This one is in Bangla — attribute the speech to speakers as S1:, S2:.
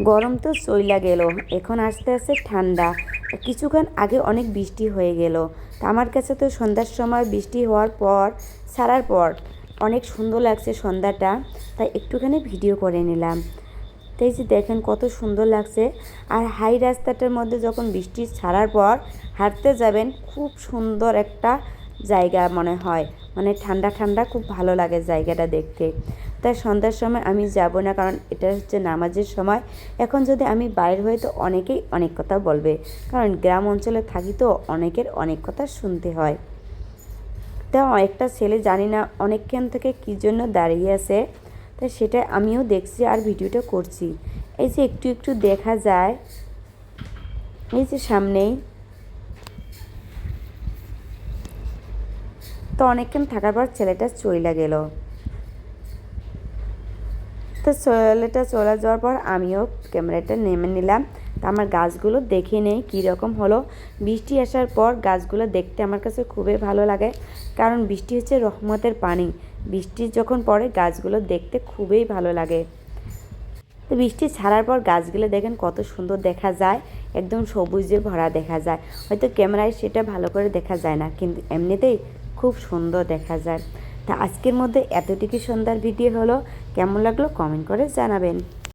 S1: গরম তো চইলা গেল, এখন আস্তে আস্তে ঠান্ডা। কিছুক্ষণ আগে অনেক বৃষ্টি হয়ে গেল। তা আমার কাছে তো সন্ধ্যার সময় বৃষ্টি হওয়ার পর, ছাড়ার পর অনেক সুন্দর লাগছে সন্ধ্যাটা, তাই একটুখানি ভিডিও করে নিলাম। তাই যে দেখেন কত সুন্দর লাগছে। আর হাই রাস্তাটার মধ্যে যখন বৃষ্টি ছাড়ার পর হাঁটতে যাবেন, খুব সুন্দর একটা জায়গা মনে হয়। মানে ঠান্ডা ঠান্ডা খুব ভালো লাগে জায়গাটা দেখতে। তাই সন্ধ্যার সময় আমি যাব না, কারণ এটা হচ্ছে নামাজের সময়। এখন যদি আমি বাইর হই তো অনেকেই অনেক কথা বলবে। কারণ গ্রাম অঞ্চলে থাকি তো অনেকের অনেক কথা শুনতে হয়। তা একটা ছেলে জানি না অনেকক্ষণ থেকে কী জন্য দাঁড়িয়ে আছে। তা সেটা আমিও দেখছি আর ভিডিওটা করছি। এই যে একটু একটু দেখা যায়। এই যে সামনেই। তো অনেকক্ষণ থাকার পর ছেলেটা চইলা গেল। তো ছেলেটা চলে যাওয়ার পর আমিও ক্যামেরাটা নেমে নিলাম। তা আমার গাছগুলো দেখে নেই কীরকম হলো। বৃষ্টি আসার পর গাছগুলো দেখতে আমার কাছে খুবই ভালো লাগে, কারণ বৃষ্টি হচ্ছে রহমতের পানি। বৃষ্টি যখন পড়ে, গাছগুলো দেখতে খুবই ভালো লাগে। তো বৃষ্টি ছাড়ার পর গাছগুলো দেখেন কত সুন্দর দেখা যায়, একদম সবুজে ভরা দেখা যায়। হয়তো ক্যামেরায় সেটা ভালো করে দেখা যায় না, কিন্তু এমনিতেই খুব সুন্দর দেখা যায়। তা আজকের মধ্যে এতটুকু সুন্দর ভিডিও হলো। কেমন লাগল কমেন্ট করে জানাবেন।